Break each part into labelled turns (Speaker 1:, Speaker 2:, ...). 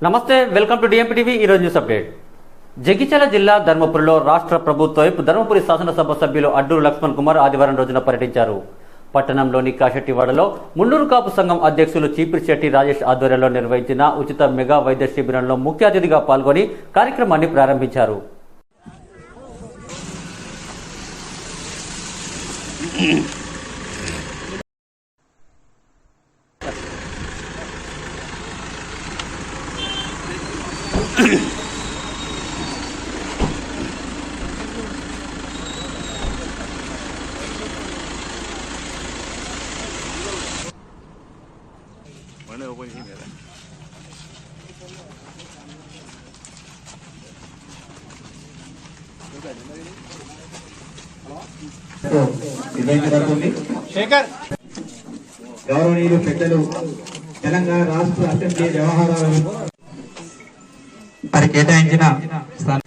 Speaker 1: నమస్తే welcome to DMP TV ఈరోజు news update Jagtial జిల్లా ధర్మపురిలో రాష్ట్ర ప్రభుత్వ వైపు ధర్మపురి శాసనసభ సభ్యులు అడ్డూరు లక్ష్మణ్ కుమార్ ఆదివారం రోజున పర్యటించారు. పట్టణంలోని కాశెట్టివాడలో మున్నూరు కాపు సంఘం అధ్యక్షులు చీపిరిశెట్టి రాజేష్ ఆధ్వర్యంలో నిర్వహించిన ఉచిత మెగా వైద్య శిబిరంలో ముఖ్య అతిథిగా పాల్గొని కార్యక్రమాన్ని ప్రారంభించారు.
Speaker 2: శేఖర్.
Speaker 3: గౌరవనీయులు పెద్దలు తెలంగాణ రాష్ట్ర అసెంబ్లీ వ్యవహారాలను మరి కేటాయించిన స్థానం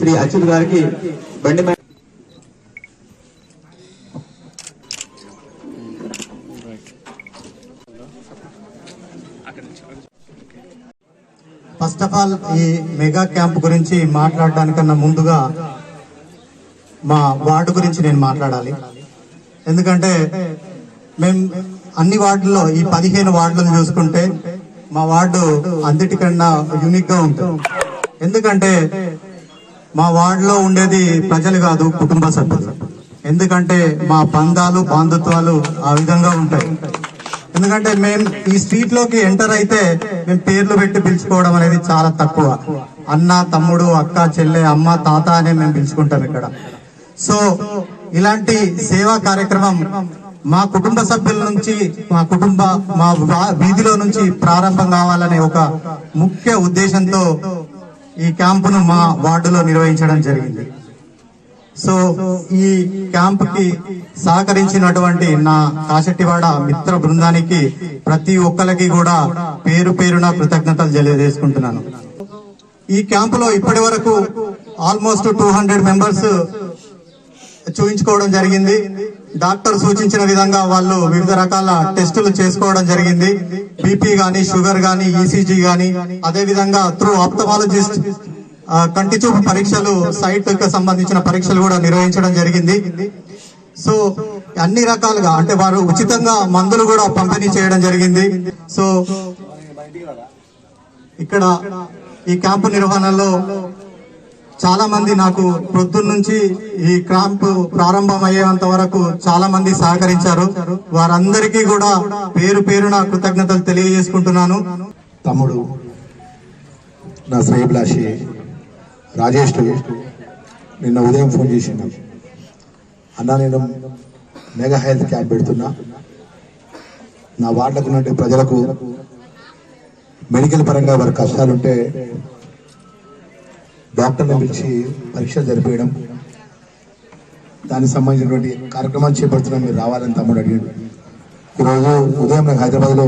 Speaker 3: శ్రీ అచ్యుత్ గారికి బండి
Speaker 4: ఫస్ట్ ఆఫ్ ఆల్ ఈ మెగా క్యాంప్ గురించి మాట్లాడడానికన్నా ముందుగా మా వార్డు గురించి నేను మాట్లాడాలి. ఎందుకంటే మేము అన్ని వార్డుల్లో ఈ పదిహేను వార్డులను చూసుకుంటే మా వార్డు అన్నిటికన్నా యూనిక్గా ఉంటుంది. ఎందుకంటే మా వార్డులో ఉండేది ప్రజలు కాదు కుటుంబ సభ్యులు. ఎందుకంటే మా బంధాలు బాంధుత్వాలు ఆ విధంగా ఉంటాయి. ఎందుకంటే మేము ఈ స్ట్రీట్లోకి ఎంటర్ అయితే మేము పేర్లు పెట్టి పిలుచుకోవడం అనేది చాలా తక్కువ. అన్న తమ్ముడు అక్క చెల్లె అమ్మ తాత అనే మేము పిలుచుకుంటాం ఇక్కడ. సో ఇలాంటి సేవా కార్యక్రమం మా కుటుంబ సభ్యుల నుంచి మా కుటుంబ మా వీధిలో నుంచి ప్రారంభం కావాలనే ఒక ముఖ్య ఉద్దేశంతో ఈ క్యాంపును మా వార్డులో నిర్వహించడం జరిగింది. సో ఈ క్యాంప్కి సహకరించినటువంటి నా కాశెట్టివాడ మిత్ర బృందానికి ప్రతి ఒక్కరికి కూడా పేరు పేరున కృతజ్ఞతలు తెలియజేసుకుంటున్నాను. ఈ క్యాంపులో ఇప్పటి వరకు ఆల్మోస్ట్ టూ హండ్రెడ్ మెంబర్స్ చూయించుకోవడం జరిగింది. డాక్టర్ సూచించిన విధంగా వాళ్ళు వివిధ రకాల టెస్టులు చేసుకోవడం జరిగింది. బీపీ గాని షుగర్ గాని ఈసీజీ గాని అదే విధంగా త్రూ ఆప్తమాలజిస్ట్ కంటి చూపు పరీక్షలు సైట్కు సంబంధించిన పరీక్షలు కూడా నిర్వహించడం జరిగింది. సో అన్ని రకాలుగా అంటే వారు ఉచితంగా మందులు కూడా పంపిణీ చేయడం జరిగింది. సో ఇక్కడ ఈ క్యాంపు నిర్వహణలో చాలా మంది నాకు పొద్దున్నుంచి ఈ క్యాంప్ ప్రారంభం అయ్యేంత వరకు చాలా మంది సహకరించారు. వారందరికీ కూడా పేరు పేరున కృతజ్ఞతలు తెలియజేసుకుంటున్నాను.
Speaker 5: తమ్ముడు నా శ్రేయభిలాషి రాజేష్ నిన్న ఉదయం ఫోన్ చేసిండు. అన్న నేను మెగా హెల్త్ క్యాంప్ పెడుతున్నా. నా వార్డులకు నుండి ప్రజలకు మెడికల్ పరంగా వారి కష్టాలుంటే డాక్టర్లను పిలిచి పరీక్షలు జరిపేయడం దానికి సంబంధించినటువంటి కార్యక్రమాలు చేపడుతున్నాం మీరు రావాలని తమ్ముడు అడిగాడు. ఈరోజు ఉదయం నాకు హైదరాబాద్లో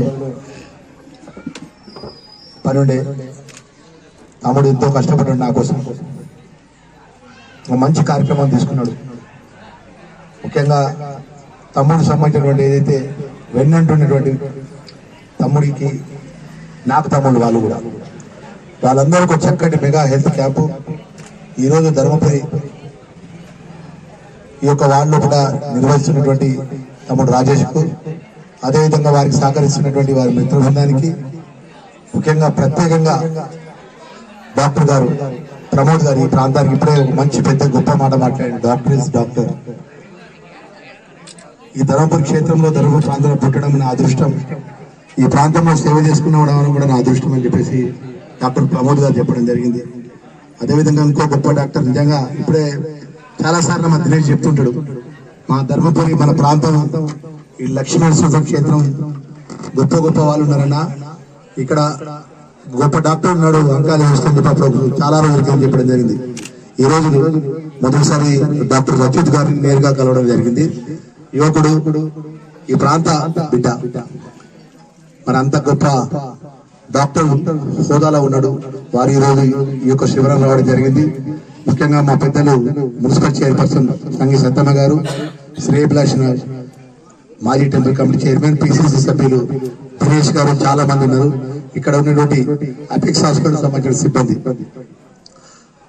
Speaker 5: పని ఉండే తమ్ముడు ఎంతో కష్టపడ్డాడు నా కోసం. ఒక మంచి కార్యక్రమం తీసుకున్నాడు. ముఖ్యంగా తమ్ముడు సంబంధించినటువంటి ఏదైతే వెన్నంటున్నటువంటి తమ్ముడికి నాకు తమ్ముడు వాళ్ళు కూడా. వాళ్ళందరికీ ఒక చక్కటి మెగా హెల్త్ క్యాంపు. ఈరోజు ధర్మపురి ఈ యొక్క వార్డులో కూడా నిర్వహిస్తున్నటువంటి తమ్ముడు రాజేష్కు అదేవిధంగా వారికి సహకరిస్తున్నటువంటి వారి మిత్ర బృందానికి ముఖ్యంగా ప్రత్యేకంగా డాక్టర్ గారు ప్రమోద్ గారు ఈ ప్రాంతానికి ఇప్పుడే ఒక మంచి పెద్ద గొప్ప మాట మాట్లాడారు. Doctor is doctor. ఈ ధర్మపురి క్షేత్రంలో ధర్మపురి ప్రాంతంలో పుట్టడం నా అదృష్టం. ఈ ప్రాంతంలో సేవ చేసుకున్న కూడా నా అదృష్టం అని చెప్పేసి డాక్టర్ ప్రమోద్ గారు చెప్పడం జరిగింది. అదేవిధంగా ఇంకో గొప్ప డాక్టర్ నిజంగా ఇప్పుడే చాలా సార్లు మా దినేష్ చెప్తుంటాడు మా ధర్మపురి మన ప్రాంతం ఈ లక్ష్మీనరసింహ క్షేత్రం గొప్ప గొప్ప వాళ్ళు ఉన్నారన్న. ఇక్కడ గొప్ప డాక్టర్ ఉన్నాడు అంకాలి వస్తుంది పాపం చాలా రోజుల చెప్పడం జరిగింది. ఈ రోజు మొదటిసారి డాక్టర్ రచిత్ గారిని నేరుగా కలవడం జరిగింది. యువకుడు ఈ ప్రాంత బిడ్డ. మరి అంత గొప్ప డాక్టర్ హోదాలో ఉన్నాడు. వారు ఈరోజు రోజు ఈ యొక్క శిబిరం రావడం జరిగింది. ముఖ్యంగా మా పెద్దలు మున్సిపల్ చైర్పర్సన్ సంగీ సత్తమ్మ గారు శ్రేయభిలాష్ మాజీ టెంపుల్ కమిటీ చైర్మన్ పిసిసి సభ్యులు దినేష్ గారు చాలా మంది ఉన్నారు. ఇక్కడ ఉన్నటువంటి అపెక్స్ హాస్పిటల్ సంబంధించిన సిబ్బంది.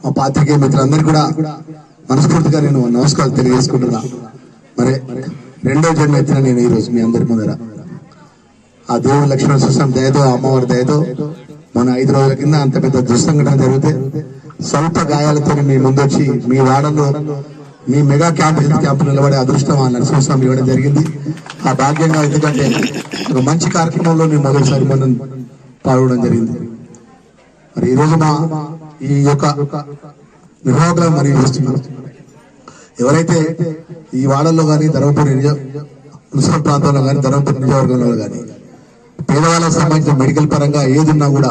Speaker 5: మా పాత్రికేయ మిత్రులందరూ కూడా మనస్ఫూర్తిగా నేను నమస్కారం తెలియజేసుకుంటున్నా. మరి రెండో జన్మ ఎత్తున నేను ఈ రోజు మీ అందరి ముందర ఆ దేవుని లక్ష్మణ సుస్వామి దయతో అమ్మవారి దయతో. మన ఐదు రోజుల కింద అంత పెద్ద దుస్సంఘటన జరిగితే స్వల్ప గాయాలతో మీ ముందొచ్చి మీ వాడలో మీ మెగా క్యాంప్ హెల్త్ క్యాంప్ నిలబడే అదృష్టం ఆ నరసింహస్వామి ఇవ్వడం జరిగింది. ఆ భాగ్యంగా ఎందుకంటే ఒక మంచి కార్యక్రమంలో నేను మొదటిసారి మనం పాల్గొనడం జరిగింది. మరి ఈ రోజు మా ఈ యొక్క నిర్వాహకులను మరి చూస్తున్నారు ఎవరైతే ఈ వాడల్లో కానీ ధర్మపురి నిజ- మున్సిపల్ ప్రాంతంలో కానీ ధర్మపురి నియోజకవర్గంలో కానీ పేదవాళ్ళకి సంబంధించిన మెడికల్ పరంగా ఏదున్నా కూడా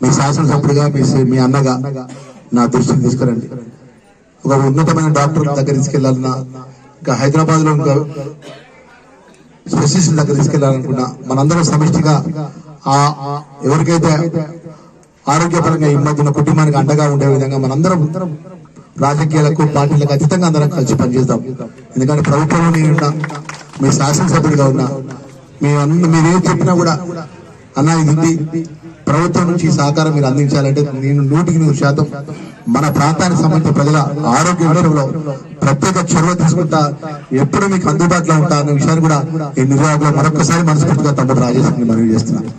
Speaker 5: మీ శాసనసభ్యుడిగా మీ మీ అన్నగా నా దృష్టిని తీసుకురండి. ఒక ఉన్నతమైన డాక్టర్ దగ్గర తీసుకెళ్ళాలన్నా ఇంకా హైదరాబాద్లో ఇంకా స్పెషలిస్ట్ దగ్గర తీసుకెళ్ళాలనుకున్నా మనందరం సమిష్టిగా ఆ ఎవరికైతే ఆరోగ్యపరంగా ఇబ్బంది ఉన్న కుటుంబానికి అండగా ఉండే విధంగా మనందరం రాజకీయాలకు పార్టీలకు అతీతంగా అందరం కలిసి పనిచేద్దాం. ఎందుకంటే ప్రభుత్వంలో నేను మీ శాసనసభ్యుడిగా ఉన్నా మీ మేమేం చెప్పినా కూడా అన్న ఇది ప్రభుత్వం నుంచి ఈ సహకారం మీరు అందించాలంటే నేను నూటికి నూరు శాతం మన ప్రాంతానికి సంబంధించిన ప్రజల ఆరోగ్య విషయంలో ప్రత్యేక చొరవ తీసుకుంటా ఎప్పుడు మీకు అందుబాటులో ఉంటా అనే విషయాన్ని కూడా ఈ నిర్వాహకులు మరొకసారి మనస్ఫూర్తిగా తమ్ముడు రాజేశ్వరిని మనవి చేస్తున్నాను